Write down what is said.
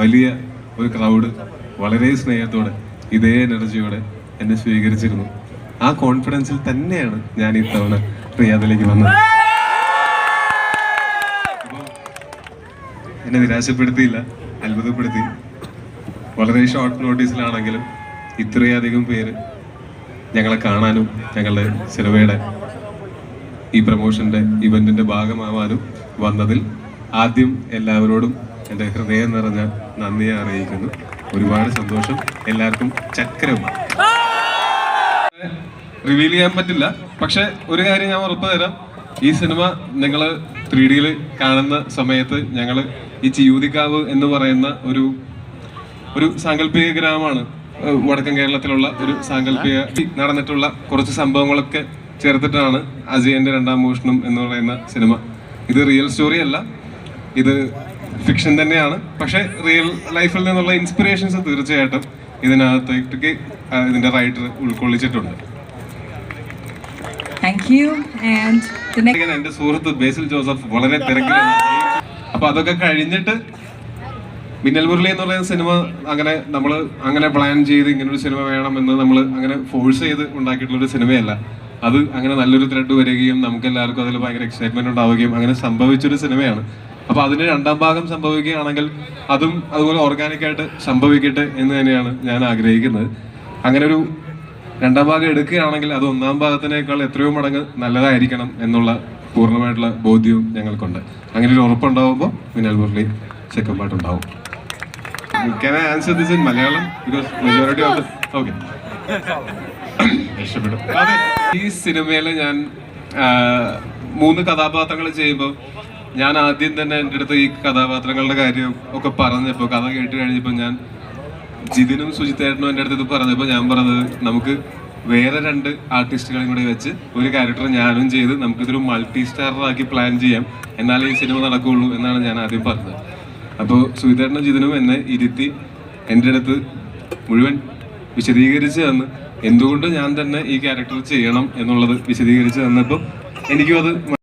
വലിയ ഒരു ക്രൗഡ് വളരെ സ്നേഹത്തോടെ ഇതേ എനർജിയോടെ എന്നെ സ്വീകരിച്ചിരുന്നു. ആ കോൺഫിഡൻസിൽ തന്നെയാണ് ഞാൻ ഇത്തവണ റിയാദിലേക്ക് വന്നത്. എന്നെ നിരാശപ്പെടുത്തിയില്ല അത്ഭുതപ്പെടുത്തി. വളരെ ഷോർട്ട് നോട്ടീസിലാണെങ്കിലും ഇത്രയധികം പേര് ഞങ്ങളെ കാണാനും ഞങ്ങളുടെ സിനിമയുടെ ഈ പ്രമോഷന്റെ ഇവന്റിന്റെ ഭാഗമാവാനും വന്നതിൽ ആദ്യം എല്ലാവരോടും എന്റെ ഹൃദയം നിറഞ്ഞ നന്ദിയെ അറിയിക്കുന്നു. ഒരുപാട് സന്തോഷം. എല്ലാവർക്കും ചക്രമാണ് റിവീൽ ചെയ്യാൻ പറ്റില്ല. പക്ഷെ ഒരു കാര്യം ഞാൻ ഉറപ്പ് തരാം. ഈ സിനിമ നിങ്ങൾ ത്രീ ഡിയിൽ കാണുന്ന സമയത്ത് ഞങ്ങൾ ഈ ചിയൂതിക്കാവ് എന്ന് പറയുന്ന ഒരു ഒരു സാങ്കല്പിക ഗ്രാമമാണ്. വടക്കൻ കേരളത്തിലുള്ള ഒരു സാങ്കല്പിക നടന്നിട്ടുള്ള കുറച്ച് സംഭവങ്ങളൊക്കെ ചേർത്തിട്ടാണ് അജയന്റെ രണ്ടാം മോഷണം എന്ന് പറയുന്ന സിനിമ. ഇത് റിയൽ സ്റ്റോറി അല്ല. ഇത് ഫിക്ഷൻ തന്നെയാണ്. പക്ഷെ റിയൽ ലൈഫിൽ നിന്നുള്ള ഇൻസ്പിറേഷൻസ് തീർച്ചയായിട്ടും ഇതിനകത്തേക്ക് ഇതിന്റെ റൈറ്റർ ഉൾക്കൊള്ളിച്ചിട്ടുണ്ട്. എന്റെ സുഹൃത്ത് ബേസിൽ ജോസഫ് വളരെ തിരക്കിലാണ്. അപ്പൊ അതൊക്കെ കഴിഞ്ഞിട്ട് മിന്നൽ മുരളി എന്ന് പറയുന്ന സിനിമ അങ്ങനെ നമ്മൾ അങ്ങനെ പ്ലാൻ ചെയ്ത് ഇങ്ങനെ ഒരു സിനിമ വേണം എന്ന് നമ്മൾ അങ്ങനെ ഫോഴ്സ് ചെയ്ത് ഉണ്ടാക്കിയിട്ടുള്ള ഒരു സിനിമയല്ല. അത് അങ്ങനെ നല്ലൊരു ത്രെഡ് വരികയും നമുക്ക് എല്ലാവർക്കും അതിൽ ഭയങ്കര എക്സൈറ്റ്മെന്റ് ഉണ്ടാവുകയും അങ്ങനെ സംഭവിച്ചൊരു സിനിമയാണ്. അപ്പൊ അതിന് രണ്ടാം ഭാഗം സംഭവിക്കുകയാണെങ്കിൽ അതും അതുപോലെ ഓർഗാനിക് ആയിട്ട് സംഭവിക്കട്ടെ എന്ന് തന്നെയാണ് ഞാൻ ആഗ്രഹിക്കുന്നത്. അങ്ങനെ ഒരു രണ്ടാം ഭാഗം എടുക്കുകയാണെങ്കിൽ അത് ഒന്നാം ഭാഗത്തിനേക്കാൾ എത്രയോ മടങ്ങ് നല്ലതായിരിക്കണം എന്നുള്ള പൂർണമായിട്ടുള്ള ബോധ്യവും ഞങ്ങൾക്കുണ്ട്. അങ്ങനെ ഒരു ഉറപ്പുണ്ടാവുമ്പോൾ മിനൽ Murali second I answer this in Malayalam? Because majority of the... Okay. ഇഷ്ടപ്പെട്ടു ഈ സിനിമയിൽ ഞാൻ മൂന്ന് കഥാപാത്രങ്ങൾ ചെയ്യുമ്പോൾ ഞാൻ ആദ്യം തന്നെ എന്റെ അടുത്ത് ഈ കഥാപാത്രങ്ങളുടെ കാര്യം ഒക്കെ പറഞ്ഞപ്പോൾ കഥ കേട്ട് കഴിഞ്ഞപ്പോൾ ഞാൻ ജിതിനും സുജിത്തേട്ടനും എന്റെ അടുത്ത് ഇത് പറഞ്ഞപ്പോൾ ഞാൻ പറഞ്ഞത് നമുക്ക് വേറെ രണ്ട് ആർട്ടിസ്റ്റുകളെയും കൂടെ വെച്ച് ഒരു ക്യാരക്ടർ ഞാനും ചെയ്ത് നമുക്കിതൊരു മൾട്ടി സ്റ്റാറാക്കി പ്ലാൻ ചെയ്യാം. എന്നാലേ ഈ സിനിമ നടക്കുകയുള്ളൂ എന്നാണ് ഞാൻ ആദ്യം പറഞ്ഞത്. അപ്പോൾ സുഹിതേട്ടനും ജിതിനും എന്നെ ഇരുത്തി എന്റെ അടുത്ത് മുഴുവൻ വിശദീകരിച്ച് തന്ന് എന്തുകൊണ്ട് ഞാൻ തന്നെ ഈ ക്യാരക്ടർ ചെയ്യണം എന്നുള്ളത് വിശദീകരിച്ച് തന്നപ്പോൾ എനിക്കും അത്